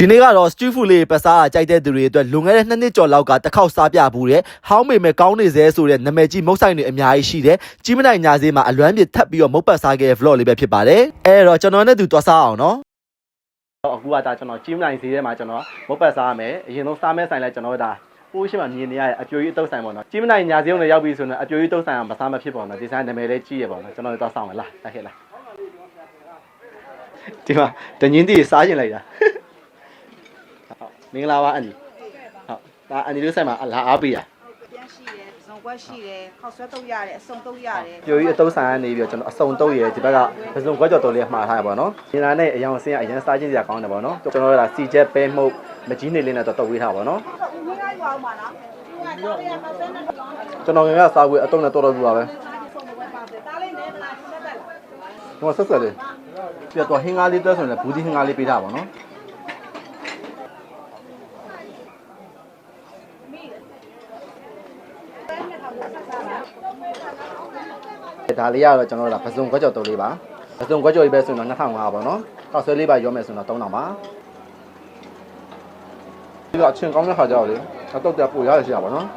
ဒီနေ့ကတော့ street food လေးပတ်စားတာကြိုက်တဲ့သူတွေအတွက်လွန်ခဲ့တဲ့နှစ်နှစ်ကျော်လောက်ကတစ်ခေါက်စားပြဘူးတဲ့ဟောင်းမေမဲ့ကောင်းနေစေဆိုတဲ့နာမည်ကြီးမုတ်ဆိုင်တွေအများကြီးရှိတယ်ကြီးမနိုင်ညာစေးမှာအလွမ်းပြထပ်ပြီးတော့မုတ်ပတ်စားခဲ့တဲ့ vlog လေးပဲဖြစ်ပါတယ်အဲ့တော့ကျွန်တော်နဲ့သူတွားစားအောင်နော်အခုကဒါကျွန်တော်ကြီးမနိုင်စေးထဲမှာကျွန်တော်မုတ်ပတ်စားရမယ်အရင်ဆုံးစားမဲ့ဆိုင်လဲကျွန်တော်ဒါပိုးရှိမှမြင်နေရတဲ့အပြိုကြီးအတုပ်ဆိုင်ပေါ့နော်ကြီးမနိုင်ညာစေးုံနဲ့ရောက်ပြီဆိုရင်အပြိုကြီးတုပ်ဆိုင်အောင်မစားမဖြစ်ပါဘူးနော်ဒီဆိုင်နာမည်လေးကြီးရပါတော့ကျွန်တော်တို့တွားစားအောင်လားတိုက်ခဲ့လားဒီမှာတငင်းတီစားရင်လိုက်တာဟုတ် မင်္ဂလာပါအန်ဒီဟုတ်ဒါအန်ဒီတို့ဆိုင်မှာအလားအားပေးတာပြန်ရှိတယ်ဇုံကွက်ရှိတယ်ခောက်ဆွဲတုပ်ရတယ်အစုံတုပ်ရတယ်ပြိုကြီးအတုံးဆိုင်ကနေပြီးတော့ကျွန်တော်အစုံတုပ်ရယ်ဒီဘက်ကပစုံခွက်ကြော်တုပ်လေးမှားထားရပါတော့။ဒီနာနဲ့အယောင်အစင်းကအရင်စားချင်းစရာကောင်းတယ်ပေါ့နော်။ကျွန်တော်တို့ကစီချက်ပဲမှုတ်မကြီးနေလေးနဲ့တော့တုပ်ဝေးထားပါတော့ဦးမင်းကယူအောင်ပါနော်ဦးကတော်ရပတ်စဲနဲ့တော့။ကျွန်တော်ငယ်ကစားခွေအတုံးနဲ့တော်တော်ပြပါပဲဆုံးမဝဲပါစေတားလေးနဲ့မလားဆက်တက်လာ။ဟိုဆက်ဆက်လေးပြတော့ဟင်းကားလေးတွဲဆိုရင်ဘူးဒီဟင်းကားလေးပေးထားပါတော့။ ဒါလေးကတော့ကျွန်တော်တို့ကပစုံခွက်ကြော်တုပ်လေးပါ။ပစုံခွက်ကြော်ကြီးပဲဆိုရင်တော့2500ပါနော်။တောက်ဆွဲလေးပါရောမယ်ဆိုရင်တော့3000ပါ။ဒီကအချင်းကောင်းတဲ့ခါကြောက်လေ။အတုတ်တက်ပို့ရရရှိရပါနော်။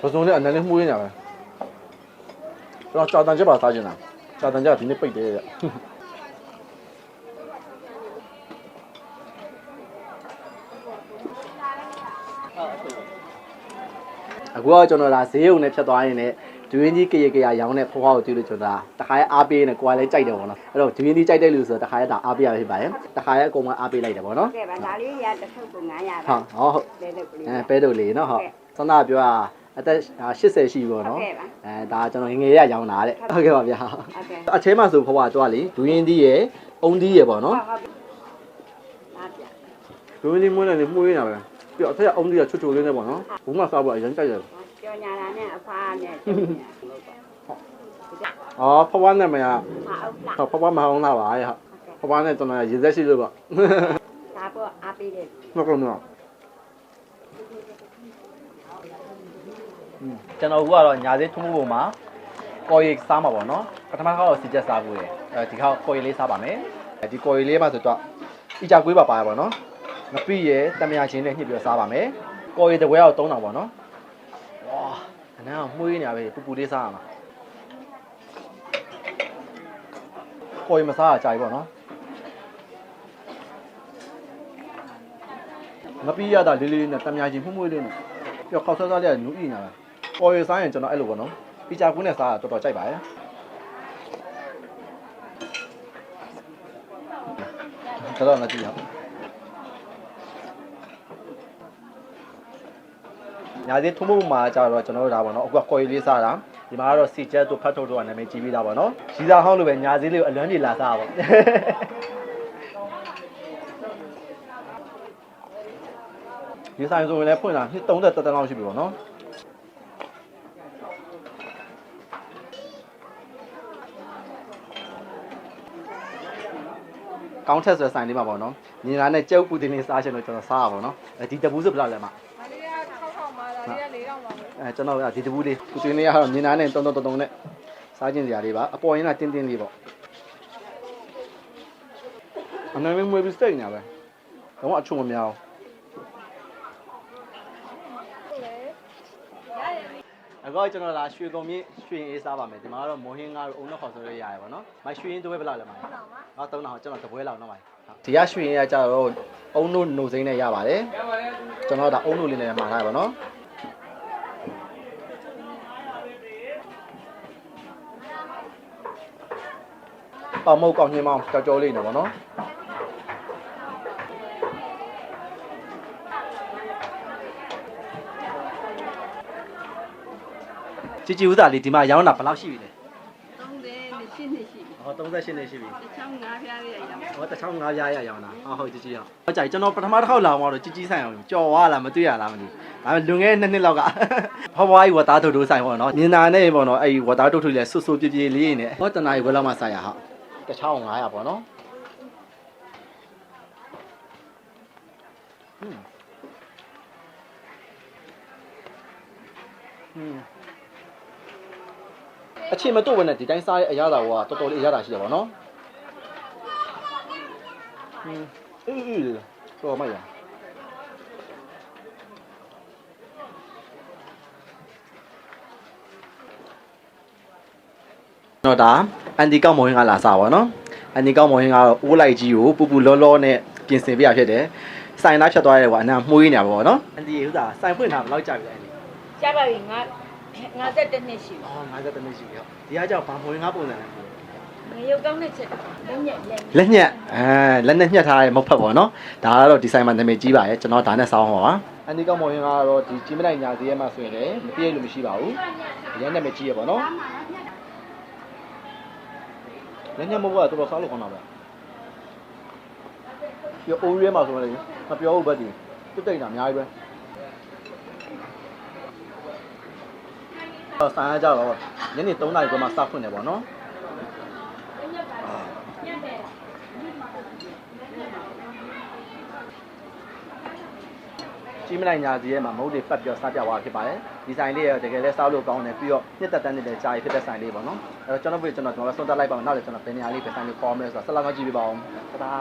ပစုံလေးအနေနဲ့မှုရင်းရပဲ။ကျွန်တော်ကြာတန်ချက်ပါစားချင်တာ။ကြာတန်ချက်ကဒီနေ့ပိတ်တယ်တဲ့။ အခုကကျွန်တော်ဒါဈေးုံနဲ့ဖြတ်သွားရင်လည်းဒွင်းကြီးကြရကြရရောင်းတဲ့ဖွားကိုတွေ့လို့ကျွန်တော်ဒါတခါရဲအားပေးနေကိုယ်ကလည်းကြိုက်တယ်ပေါ့နော်အဲ့တော့ဒွင်းကြီးကြိုက်တဲ့လူဆိုတော့တခါရဲဒါအားပေးရဖြစ်ပါတယ်တခါရဲအကုန်မအားပေးလိုက်တယ်ပေါ့နော်ကဲပါဒါလေးရတစ်ထုပ်ကို900ဟုပါတ်ဟောဟုတ်လဲလို့ကလေးအဲပဲတို့လေးနော်ဟုတ်စန္ဒပြောတာအသက်80ရှိပြီပေါ့နော်အဲဒါကျွန်တော်ငငယ်ရရောင်းတာတဲ့ဟုတ်ကဲ့ပါဗျာဟုတ်ကဲ့အချဲမှာဆိုဖွားကတော့လေဒွင်းကြီးရယ်အုံးကြီးရယ်ပေါ့နော်ဟုတ်ဒါပြဒွင်းကြီးမွေးနေလေမှုရင်းတာပဲ ပြီးတော့အထက်ကအုံးကြီးကချွတ်ချွတ်လေးနဲ့ပေါ့နော်ဘူးမစားဖို့အရင်ကြိုက်တယ်ကြော်ညာတာနဲ့အဖားနဲ့အော်ဖွားနဲ့မရဟာဟုတ်လားဟုတ်ဖွားမအောင်လာပါရဲ့ဟုတ်ဖွားနဲ့ကျွန်တော်ရေသက်ရှိလို့ပေါ့ဒါပေါ့အားပေးတယ်ဟုတ်ကဲ့နော်ကျွန်တော်ကတော့ညာစေးထုံးမှုပုံမှာကော်ရီစားမှာပေါ့နော်ပထမကတော့စီချက်စားဖို့ရယ်အဲဒီခေါက်ကော်ရီလေးစားပါမယ်အဲဒီကော်ရီလေးမှာဆိုတော့အီချာကွေးပါပါရပါနော် ငပိရယ်တမယာချင်းနဲ့ညှစ်ပြီးတော့စားပါမယ်ကော်ရီတစ်ဝဲတော့3000ပေါ့နော်ဝါအနမ်းကမှုေးနေရပဲပူပူလေးစားရမှာကော်ရီမစားရကြိုက်ပေါ့နော်မပြီးရတာလေးလေးနဲ့တမယာချင်းမှုမွေးလေးနဲ့ပြီးတော့ခောက်ဆွဲစားလေးကနူးအီညာပဲပေါ်ရစားရင်ကျွန်တော်အဲ့လိုပေါ့နော်ပီချာကွင်းနဲ့စားတာတော်တော်ကြိုက်ပါရဲ့တော်တော်နဲ့ကြည့်ရအောင် ညာဒီထုံးမှုမှာကြတော့ကျွန်တော်တို့ဒါပေါ့နော်အခုကကော်ရီလေးစားတာဒီမှာကတော့စီချက်တို့ဖတ်ထုတ်တို့ကနာမည်ကြီးပြီးသားပေါ့နော်ရီစာဟောင်းလိုပဲညာစည်းလေးကိုအလွမ်းပြေလာစားပါပေါ့ဒီဆိုင်ဆိုရင်လည်းဖွင့်လာနှစ်30တက်တက်လောက်ရှိပြီပေါ့နော်ကောင်းထက်ဆိုတဲ့ဆိုင်လေးမှာပေါ့နော်ညီလာနဲ့ကျုပ်ပူတင်နေစားချင်လို့ကျွန်တော်စားရပါတော့နော်အဲဒီတပူးဆိုဘယ်လောက်လဲမ ဒါလေးက6000ပါဒါလေးက4000ပါပဲ အဲကျွန်တော်ကဒီတပူးလေးပူတင်နေရတော့ညီလာနဲ့တုံတုံတုံတုံနဲ့စားချင်စရာလေးပါအပေါ်ရင်ကတင်းတင်းလေးပေါ့အနာမည်မွေးပြီးစတိတ်ညာပဲတော့အချုံမများအောင်အခုကျွန်တော်လာရွှေကုံမြင့်ရွှေအေးစားပါမယ်ဒီမှာကတော့မိုးဟင်းကားတို့အုံနောက်ခေါ်ဆိုရရတယ်ပေါ့နော်မရွှေရင်တစ်ဝဲဘယ်လောက်လဲမငါ3000ကျွန်တော်တပွဲလောက်နော်ပါဒီရရွှေရင်ကကြတော့အုံတို့နှုတ်စိမ့်နဲ့ရပါတယ်ကျွန်တော်ဒါအုံတို့လေးနဲ့မှာထားရပါနော် ပေါင်မုတ်ကောက်ညင်းမောင်းကြောက်ကြောလေးနေပါတော့ကြည်ကြည်ဦးသားလေးဒီမှာရောင်းတာဘယ်လောက်ရှိပြီလဲ38ရှိနေရှိပြီဟော38နှစ်ရှိပြီတချောင်း9ပြားရရောင်းဟောတချောင်း9ပြားရရောင်းတာဟောဟုတ်ကြည်ကြည်ရောင်းဟောကြည်ကျွန်တော်ပထမတစ်ခေါက်လာတော့ကြည်ကြည်ဆိုင်အောင်ကြော်ဝါလားမတွေ့ရလားမသိဒါပေမဲ့လွန်ခဲ့တဲ့နှစ်နှစ်လောက်ကဖော်ပွားကြီးဝတားထုတ်ထိုးဆိုင်ပေါ့နော်မြင်တာနဲ့ပေါ့နော်အဲ့ဒီဝတားထုတ်ထိုးလေးဆွဆွပြပြလေးနေဟောတနာကြီးဘယ်လောက်မှဆိုင်ရဟော တစ်ချောင်း900ပေါ့နော်ဟွန်းဟွန်းအချိန်မတော့ဘဲနဲ့ဒီတိုင်းစားရဲ့အရသာကတော်တော်လေးအရသာရှိတယ်ပေါ့နော်อืมအေးအေးလေတော်မိုက်ရတော့ဒါ အန်တီကောက်မော်ဟင်းကလာစားပါတော့အန်တီကောက်မော်ဟင်းကတော့အိုးလိုက်ကြီးကိုပူပူလောလောနဲ့ပြင်ဆင်ပေးရဖြစ်တယ်ဆိုင်သားဖြတ်သွားရဲကွာအနံမှုေးနေပါဘောနော်အန်တီဥစားဆိုင်ဖွင့်ထားဘယ်လောက်ကြာပြီလဲအန်တီကျပါပြီငါငါတက်တဲ့နှစ်ရှိအော်50တနည်းရှိပြီဟောဒီကကြောင့်ဘာမော်ဟင်းကပုံစံလဲငရုတ်ကောင်းတဲ့ချက်လက်ညက်လက်လက်ညက်အဲလက်နဲ့ညှက်ထားတဲ့မုတ်ဖက်ပေါ့နော်ဒါကတော့ဒီဆိုင်မှာနာမည်ကြီးပါရဲ့ကျွန်တော်ဒါနဲ့စောင်းပါပါအန်ဒီကောက်မော်ရင်ကတော့ဒီကြီးမလိုက်ညာသေးရမှာဆိုရင်လည်းမပြည့်လို့မရှိပါဘူးအရင်နာမည်ကြီးရပေါ့နော် လက်ညက်မဟုတ်ကတော့တော်တော်စားလို့ခေါင်းတာပဲပြောအိုးရဲမှာဆိုရင်လည်းမပြောဘူးဘက်ဒီတွတ်တိတ်တာအများကြီးပဲတော့ဆိုင်ရကြတော့ညနေ3နာရီကျော်မှစဖွင့်တယ်ပေါ့နော် ကြီးမလိုက်ညာစီရဲ့မှာမဟုတ်တွေဖတ်ပြီးတော့စားပြသွားဖြစ်ပါတယ်ဒီဆိုင်လေးရတကယ်လဲစားလို့ကောင်းတယ်ပြီးတော့နှစ်သက်တန်းနေတဲ့ကြာရီဖြစ်တဲ့ဆိုင်လေးပေါ့နော်အဲတော့ကျွန်တော်ပြကျွန်တော်ကျွန်တော်ဆုံးသက်လိုက်ပါအောင်နောက်လည်းကျွန်တော်ဘယ်နေရာလေးပဲဆိုင်လေးပေါ်မယ်ဆိုတော့ဆက်လာတော့ကြည့်ပြပါအောင်တဒါ